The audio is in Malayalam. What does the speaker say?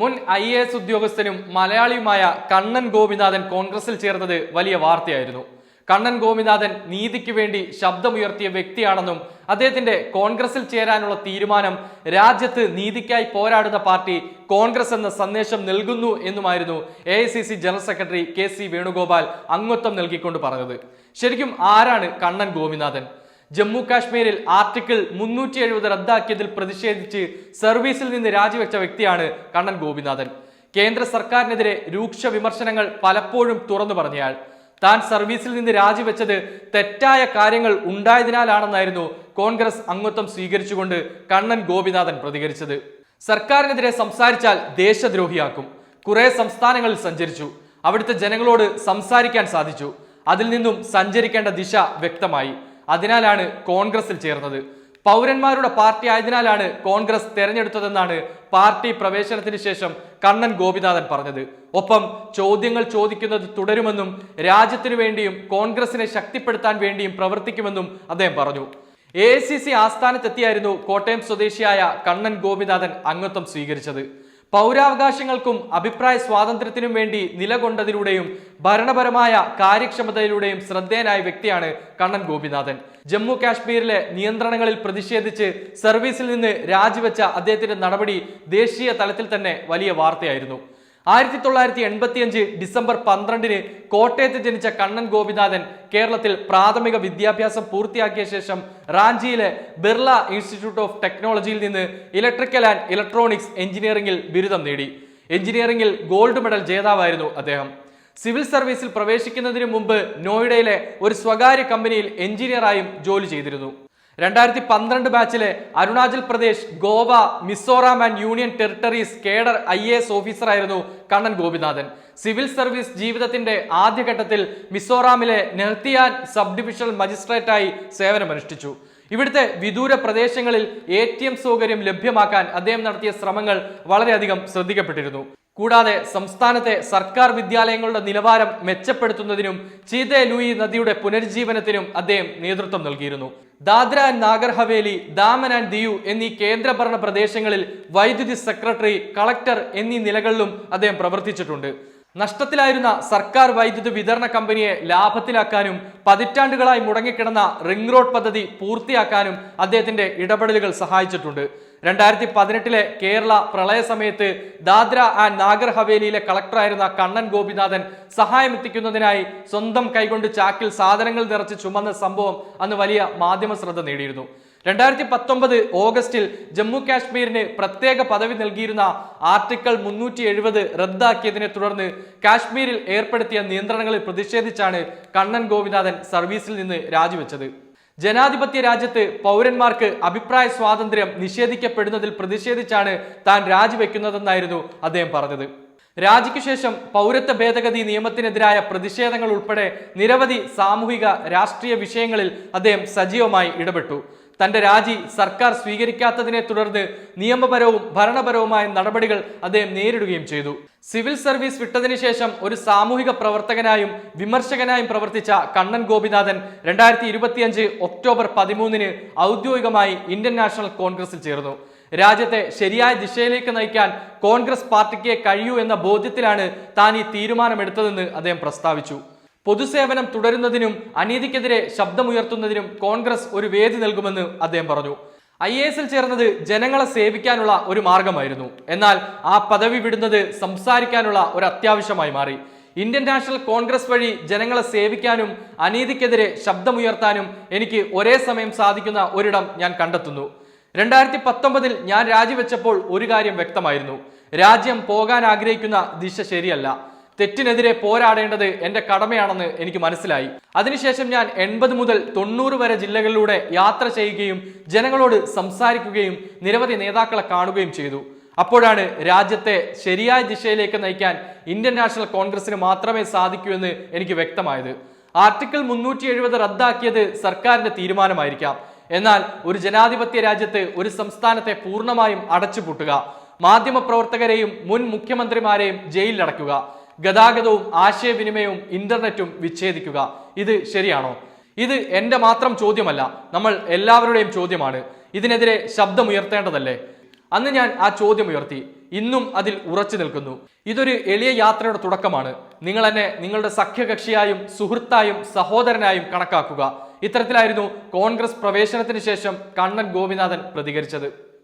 മുൻ ഐ എ എസ് ഉദ്യോഗസ്ഥനും മലയാളിയുമായ കണ്ണൻ ഗോപിനാഥൻ കോൺഗ്രസിൽ ചേർന്നത് വലിയ വാർത്തയായിരുന്നു. കണ്ണൻ ഗോപിനാഥൻ നീതിക്ക് വേണ്ടി ശബ്ദമുയർത്തിയ വ്യക്തിയാണെന്നും അദ്ദേഹത്തിന്റെ കോൺഗ്രസിൽ ചേരാനുള്ള തീരുമാനം രാജ്യത്ത് നീതിക്കായി പോരാടുന്ന പാർട്ടി കോൺഗ്രസ് എന്ന സന്ദേശം നൽകുന്നു എന്നുമായിരുന്നു A general secretary K Venugopal അംഗത്വം നൽകിക്കൊണ്ട് പറഞ്ഞത്. ശരിക്കും ആരാണ് കണ്ണൻ ഗോപിനാഥൻ? ജമ്മു കാശ്മീരിൽ ആർട്ടിക്കിൾ മുന്നൂറ്റി എഴുപത് റദ്ദാക്കിയതിൽ പ്രതിഷേധിച്ച് സർവീസിൽ നിന്ന് രാജിവെച്ച വ്യക്തിയാണ് കണ്ണൻ ഗോപിനാഥൻ. കേന്ദ്ര സർക്കാരിനെതിരെ രൂക്ഷ വിമർശനങ്ങൾ പലപ്പോഴും തുറന്നു പറഞ്ഞയാൾ. താൻ സർവീസിൽ നിന്ന് രാജിവെച്ചത് തെറ്റായ കാര്യങ്ങൾ ഉണ്ടായതിനാലാണെന്നായിരുന്നു കോൺഗ്രസ് അംഗത്വം സ്വീകരിച്ചുകൊണ്ട് കണ്ണൻ ഗോപിനാഥൻ പ്രതികരിച്ചത്. സർക്കാരിനെതിരെ സംസാരിച്ചാൽ ദേശദ്രോഹിയാക്കും. കുറെ സംസ്ഥാനങ്ങളിൽ സഞ്ചരിച്ചു. അവിടുത്തെ ജനങ്ങളോട് സംസാരിക്കാൻ സാധിച്ചു. അതിൽ നിന്നും സഞ്ചരിക്കേണ്ട ദിശ വ്യക്തമായി. അതിനാലാണ് കോൺഗ്രസിൽ ചേർന്നത്. പൗരന്മാരുടെ പാർട്ടി ആയതിനാലാണ് കോൺഗ്രസ് തെരഞ്ഞെടുത്തതെന്നാണ് പാർട്ടി പ്രവേശനത്തിന് ശേഷം കണ്ണൻ ഗോപിനാഥൻ പറഞ്ഞത്. ഒപ്പം ചോദ്യങ്ങൾ ചോദിക്കുന്നത് തുടരുമെന്നും രാജ്യത്തിനു വേണ്ടിയും കോൺഗ്രസിനെ ശക്തിപ്പെടുത്താൻ വേണ്ടിയും പ്രവർത്തിക്കുമെന്നും അദ്ദേഹം പറഞ്ഞു. എ സി സി ആസ്ഥാനത്തെത്തിയായിരുന്നു കോട്ടയം സ്വദേശിയായ കണ്ണൻ ഗോപിനാഥൻ അംഗത്വം സ്വീകരിച്ചത്. പൗരാവകാശങ്ങൾക്കും അഭിപ്രായ സ്വാതന്ത്ര്യത്തിനും വേണ്ടി നിലകൊണ്ടതിലൂടെയും ഭരണപരമായ കാര്യക്ഷമതയിലൂടെയും ശ്രദ്ധേയനായ വ്യക്തിയാണ് കണ്ണൻ ഗോപിനാഥൻ. ജമ്മു കാശ്മീരിലെ നിയന്ത്രണങ്ങളിൽ പ്രതിഷേധിച്ച് സർവീസിൽ നിന്ന് രാജിവെച്ച അദ്ദേഹത്തിന്റെ നടപടി ദേശീയ തലത്തിൽ തന്നെ വലിയ വാർത്തയായിരുന്നു. ആയിരത്തി തൊള്ളായിരത്തി എൺപത്തിയഞ്ച് ഡിസംബർ പന്ത്രണ്ടിന് കോട്ടയത്ത് ജനിച്ച കണ്ണൻ ഗോപിനാഥൻ കേരളത്തിൽ പ്രാഥമിക വിദ്യാഭ്യാസം പൂർത്തിയാക്കിയ ശേഷം റാഞ്ചിയിലെ ബിർള ഇൻസ്റ്റിറ്റ്യൂട്ട് ഓഫ് ടെക്നോളജിയിൽ നിന്ന് ഇലക്ട്രിക്കൽ ആൻഡ് ഇലക്ട്രോണിക്സ് എഞ്ചിനീയറിംഗിൽ ബിരുദം നേടി. എഞ്ചിനീയറിംഗിൽ ഗോൾഡ് മെഡൽ ജേതാവായിരുന്നു അദ്ദേഹം. സിവിൽ സർവീസിൽ പ്രവേശിക്കുന്നതിന് മുമ്പ് നോയിഡയിലെ ഒരു സ്വകാര്യ കമ്പനിയിൽ എഞ്ചിനീയറായും ജോലി ചെയ്തിരുന്നു. രണ്ടായിരത്തി പന്ത്രണ്ട് ബാച്ചിലെ Arunachal Pradesh Goa Mizoram and union territories cadre I A S ഓഫീസറായിരുന്നു Kannan Gopinathan. Civil service ജീവിതത്തിന്റെ ആദ്യഘട്ടത്തിൽ മിസോറാമിലെ നെഹ്തിയാൻ സബ് ഡിവിഷണൽ മജിസ്ട്രേറ്റായി സേവനമനുഷ്ഠിച്ചു. ഇവിടുത്തെ വിദൂര പ്രദേശങ്ങളിൽ എ ടി എം സൗകര്യം ലഭ്യമാക്കാൻ അദ്ദേഹം നടത്തിയ ശ്രമങ്ങൾ വളരെയധികം ശ്രദ്ധിക്കപ്പെട്ടിരുന്നു. കൂടാതെ സംസ്ഥാനത്തെ സർക്കാർ വിദ്യാലയങ്ങളുടെ നിലവാരം മെച്ചപ്പെടുത്തുന്നതിനും ചീതെ ലൂയി നദിയുടെ പുനരുജ്ജീവനത്തിനും അദ്ദേഹം നേതൃത്വം നൽകിയിരുന്നു. ദാദ്ര ആൻഡ് നാഗർ ഹവേലി ദാമൻ ആൻഡ് ദിയു എന്നീ കേന്ദ്രഭരണ പ്രദേശങ്ങളിൽ വൈദ്യുതി സെക്രട്ടറി കളക്ടർ എന്നീ നിലകളിലും അദ്ദേഹം പ്രവർത്തിച്ചിട്ടുണ്ട്. നഷ്ടത്തിലായിരുന്ന സർക്കാർ വൈദ്യുതി വിതരണ കമ്പനിയെ ലാഭത്തിലാക്കാനും പതിറ്റാണ്ടുകളായി മുടങ്ങിക്കിടന്ന റിംഗ് റോഡ് പദ്ധതി പൂർത്തിയാക്കാനും അദ്ദേഹത്തിന്റെ ഇടപെടലുകൾ സഹായിച്ചിട്ടുണ്ട്. രണ്ടായിരത്തി പതിനെട്ടിലെ കേരള പ്രളയ സമയത്ത് ദാദ്ര ആൻഡ് നാഗർ ഹവേലിയിലെ കളക്ടറായിരുന്ന കണ്ണൻ ഗോപിനാഥൻ സഹായം എത്തിക്കുന്നതിനായി സ്വന്തം കൈകൊണ്ട് ചാക്കിൽ സാധനങ്ങൾ നിറച്ച് ചുമന്ന സംഭവം അന്ന് വലിയ മാധ്യമ ശ്രദ്ധ നേടിയിരുന്നു. രണ്ടായിരത്തി പത്തൊമ്പത് ഓഗസ്റ്റിൽ ജമ്മു കാശ്മീരിന് പ്രത്യേക പദവി നൽകിയിരുന്ന ആർട്ടിക്കിൾ മുന്നൂറ്റി എഴുപത് റദ്ദാക്കിയതിനെ തുടർന്ന് കാശ്മീരിൽ ഏർപ്പെടുത്തിയ നിയന്ത്രണങ്ങളിൽ പ്രതിഷേധിച്ചാണ് കണ്ണൻ ഗോപിനാഥൻ സർവീസിൽ നിന്ന് രാജിവെച്ചത്. ജനാധിപത്യ രാജ്യത്ത് പൗരന്മാർക്ക് അഭിപ്രായ സ്വാതന്ത്ര്യം നിഷേധിക്കപ്പെടുന്നതിൽ പ്രതിഷേധിച്ചാണ് താൻ രാജിവെക്കുന്നതെന്നായിരുന്നു അദ്ദേഹം പറഞ്ഞത്. രാജിക്കു ശേഷം പൗരത്വ ഭേദഗതി നിയമത്തിനെതിരായ പ്രതിഷേധങ്ങൾ ഉൾപ്പെടെ നിരവധി സാമൂഹിക രാഷ്ട്രീയ വിഷയങ്ങളിൽ അദ്ദേഹം സജീവമായി ഇടപെട്ടു. തന്റെ രാജി സർക്കാർ സ്വീകരിക്കാത്തതിനെ തുടർന്ന് നിയമപരവും ഭരണപരവുമായ നടപടികൾ അദ്ദേഹം നേരിടുകയും ചെയ്തു. സിവിൽ സർവീസ് വിട്ടതിന് ശേഷം ഒരു സാമൂഹിക പ്രവർത്തകനായും വിമർശകനായും പ്രവർത്തിച്ച കണ്ണൻ ഗോപിനാഥൻ രണ്ടായിരത്തി ഇരുപത്തിയഞ്ച് ഒക്ടോബർ പതിമൂന്നിന് ഔദ്യോഗികമായി ഇന്ത്യൻ നാഷണൽ കോൺഗ്രസിൽ ചേർന്നു. രാജ്യത്തെ ശരിയായ ദിശയിലേക്ക് നയിക്കാൻ കോൺഗ്രസ് പാർട്ടിക്ക് കഴിയൂ എന്ന ബോധ്യത്തിലാണ് താൻ ഈ തീരുമാനമെടുത്തതെന്ന് അദ്ദേഹം പ്രസ്താവിച്ചു. പൊതുസേവനം തുടരുന്നതിനും അനീതിക്കെതിരെ ശബ്ദമുയർത്തുന്നതിനും കോൺഗ്രസ് ഒരു വേദി നൽകുമെന്ന് അദ്ദേഹം പറഞ്ഞു. ഐ എ എസിൽ ചേർന്നത് ജനങ്ങളെ സേവിക്കാനുള്ള ഒരു മാർഗമായിരുന്നു. എന്നാൽ ആ പദവി വിടുന്നത് സംസാരിക്കാനുള്ള ഒരു അത്യാവശ്യമായി മാറി. ഇന്ത്യൻ നാഷണൽ കോൺഗ്രസ് വഴി ജനങ്ങളെ സേവിക്കാനും അനീതിക്കെതിരെ ശബ്ദമുയർത്താനും എനിക്ക് ഒരേ സമയം സാധിക്കുന്ന ഒരിടം ഞാൻ കണ്ടെത്തുന്നു. രണ്ടായിരത്തി പത്തൊമ്പതിൽ ഞാൻ രാജിവെച്ചപ്പോൾ ഒരു കാര്യം വ്യക്തമായിരുന്നു. രാജ്യം പോകാൻ ആഗ്രഹിക്കുന്ന ദിശ ശരിയല്ല. തെറ്റിനെതിരെ പോരാടേണ്ടത് എന്റെ കടമയാണെന്ന് എനിക്ക് മനസ്സിലായി. അതിനുശേഷം ഞാൻ എൺപത് മുതൽ തൊണ്ണൂറ് വരെ ജില്ലകളിലൂടെ യാത്ര ചെയ്യുകയും ജനങ്ങളോട് സംസാരിക്കുകയും നിരവധി നേതാക്കളെ കാണുകയും ചെയ്തു. അപ്പോഴാണ് രാജ്യത്തെ ശരിയായ ദിശയിലേക്ക് നയിക്കാൻ ഇന്ത്യൻ നാഷണൽ കോൺഗ്രസിന് മാത്രമേ സാധിക്കൂ എന്ന് എനിക്ക് വ്യക്തമായത്. ആർട്ടിക്കിൾ മുന്നൂറ്റി എഴുപത് റദ്ദാക്കിയത് സർക്കാരിന്റെ തീരുമാനമായിരിക്കാം. എന്നാൽ ഒരു ജനാധിപത്യ രാജ്യത്ത് ഒരു സംസ്ഥാനത്തെ പൂർണമായും അടച്ചുപൂട്ടുക. മാധ്യമപ്രവർത്തകരെയും മുൻ മുഖ്യമന്ത്രിമാരെയും ജയിലിലടക്കുക. ഗതാഗതവും ആശയവിനിമയവും ഇന്റർനെറ്റും വിച്ഛേദിക്കുക. ഇത് ശരിയാണോ? ഇത് എന്റെ മാത്രം ചോദ്യമല്ല നമ്മൾ എല്ലാവരുടെയും ചോദ്യമാണ്. ഇതിനെതിരെ ശബ്ദമുയർത്തേണ്ടതല്ലേ? അന്ന് ഞാൻ ആ ചോദ്യം ഉയർത്തി ഇന്നും അതിൽ ഉറച്ചു നിൽക്കുന്നു. ഇതൊരു എളിയ യാത്രയുടെ തുടക്കമാണ്. നിങ്ങൾ എന്നെ നിങ്ങളുടെ സഖ്യകക്ഷിയായും സുഹൃത്തായും സഹോദരനായും കണക്കാക്കുക. ഇത്തരത്തിലായിരുന്നു കോൺഗ്രസ് പ്രവേശനത്തിന് ശേഷം കണ്ണൻ ഗോപിനാഥൻ പ്രതികരിച്ചത്.